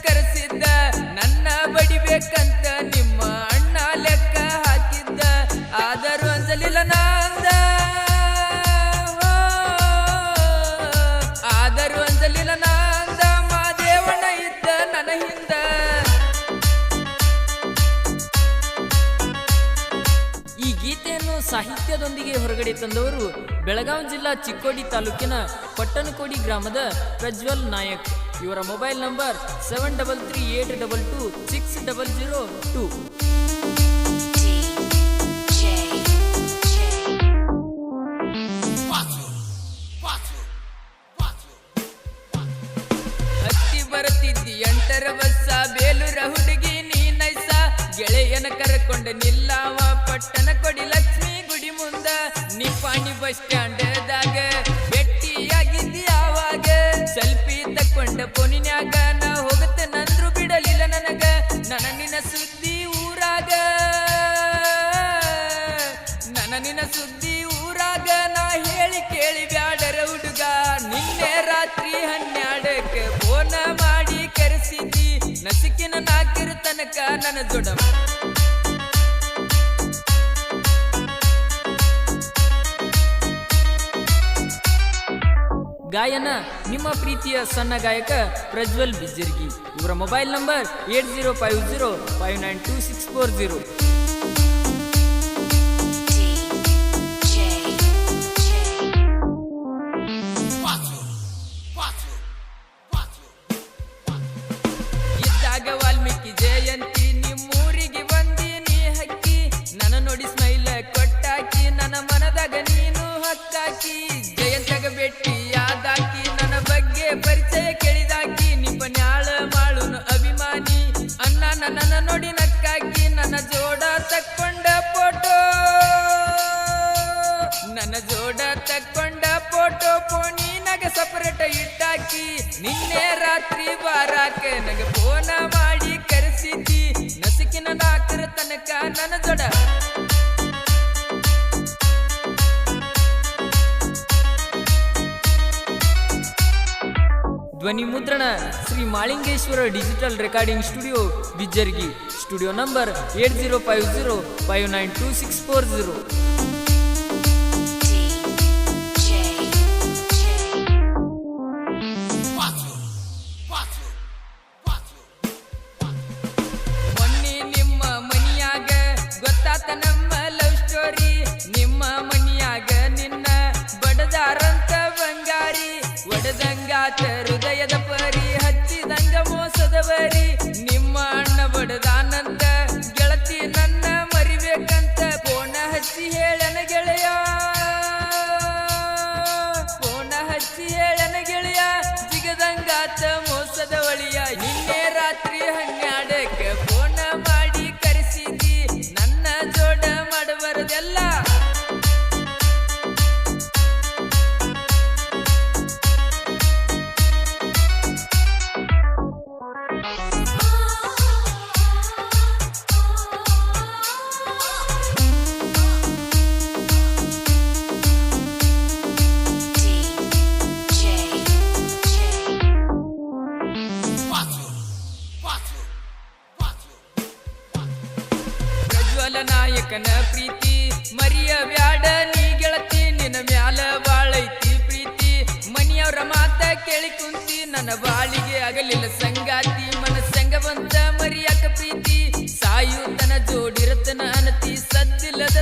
ಕರೆಸಿ ಸಾಹಿತ್ಯದೊಂದಿಗೆ ಹೊರಗಡೆ ತಂದವರು ಬೆಳಗಾವಿ ಜಿಲ್ಲಾ ಚಿಕ್ಕೋಡಿ ತಾಲೂಕಿನ ಪಟ್ಟಣಕೋಡಿ ಗ್ರಾಮದ ಪ್ರಜ್ವಲ್ ನಾಯಕ್. ಇವರ mobile number seven double three eight double two six double zero two. ಎಂಟರ ಬಸ್ಸ, ಬೇಲೂರ ಹುಡುಗಿ ನೀ ನೈಸ, ಗೆಳೆಯನ ಕರಕೊಂಡ ನಿಲ್ಲಾವ ಬಸ್ ಸ್ಟ್ಯಾಂಡದಾಗ ಭೇಟಿಯಾಗಿದ್ದಿ ಸೆಲ್ಫಿ ತಕೊಂಡ ಫೋನಿನ್ಯಾಗ, ನಾ ಹೋಗತ್ತೆ ನಂದ್ರು ಬಿಡಲಿಲ್ಲ ನನಗ. ನನ್ನ ನಿನ್ನ ಸುದ್ದಿ ಊರಾಗ. ನನ್ನ ನಿನ್ನ ಸುದ್ದಿ ಊರಾಗ, ನಾ ಹೇಳಿ ಕೇಳಿ ಬ್ಯಾಡರ ಹುಡುಗ. ನಿನ್ನೆ ರಾತ್ರಿ ಹನ್ನೆರಡಕ್ಕೆ ಫೋನ ಮಾಡಿ ಕರೆಸಿದ್ದಿ. ನಸಿಕಿನ ನಾಕಿರು ತನಕ ನನ್ನ ಜೊಡ ಗಾಯನ ನಿಮ್ಮ ಪ್ರೀತಿಯ ಸಣ್ಣ ಗಾಯಕ ಪ್ರಜ್ವಲ್ ಬಿಜ್ಜರ್ಗಿ ಇವರ mobile number eight zero five zero five nine two six four zero. ಇದ್ದಾಗ ವಾಲ್ಮೀಕಿ ಜಯಂತಿ, ನಿಮ್ಮೂರಿಗೆ ಬಂದೀನಿ ಹಕ್ಕಿ. ನನ್ನ ನೋಡಿ ಸ್ಮೈಲ್ ಕೊಟ್ಟಾಕಿ, ನನ್ನ ಮನದಾಗ ನೀನು ಹಕ್ಕಾಕಿ. ನಿನ್ನೆ ರಾತ್ರಿ ಬಾರಾಕ ನನಗೆ ಫೋನ ಮಾಡಿ ಕರೆಸಿದ್ದಿ. ನಸುಕಿನ ನಾಲ್ಕರ ತನಕ ನನ್ನ ಜೋಡ. ಧ್ವನಿ ಮುದ್ರಣ, Shri Malingeshwara digital recording studio Bijjargi studio number eight zero five zero five nine two six four zero. ಒಡದಂಗಾತ ಹೃದಯದ ಪರಿ, ಹಚ್ಚಿದಂಗ ಮೋಸದ ಬರಿ ನಿಮ್ಮ ಅಣ್ಣ ಬಡದಾನಂದ ಗೆಳತಿ ನನ್ನ ಮರಿಬೇಕಂತ ಕೋಣ ಹಚ್ಚಿ ಹೇಳನ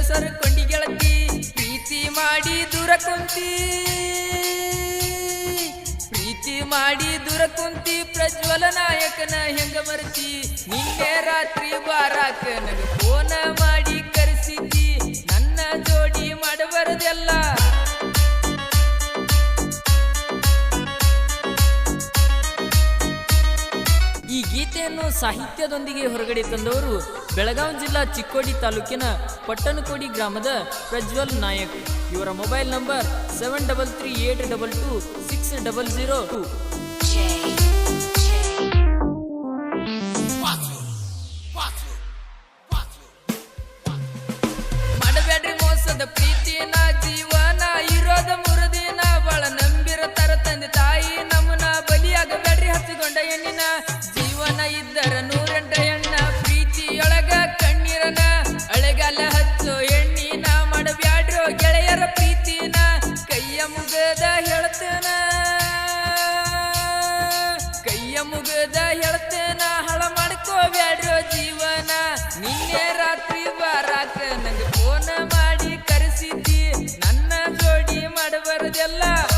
ಸರಕೊಂಡಿ ಗೆಳತಿ, ಪ್ರೀತಿ ಮಾಡಿ ದೂರ ಕುಂತಿ. ಪ್ರೀತಿ ಮಾಡಿ ದೂರ ಕುಂತಿ, ಪ್ರಜ್ವಲ ನಾಯಕನ ಹೆಂಗ ಮರ್ತಿ. ನಿನ್ನೆ ರಾತ್ರಿ ಬಾರಾಕ ನನಗೆ ಫೋನ ಮಾಡಿ ಕರೆಸಿದ್ದಿ ನನ್ನ ಜೋಡಿ ಮಾಡಬಾರದೆಲ್ಲ. ಗೀತೆಯನ್ನು ಸಾಹಿತ್ಯದೊಂದಿಗೆ ಹೊರಗಡೆ ತಂದವರು ಬೆಳಗಾವಿ ಜಿಲ್ಲಾ ಚಿಕ್ಕೋಡಿ ತಾಲೂಕಿನ ಪಟ್ಟಣಕೋಡಿ ಗ್ರಾಮದ ಪ್ರಜ್ವಲ್ ನಾಯಕ್. ಇವರ mobile number seven double three eight double two six double zero two Yeah.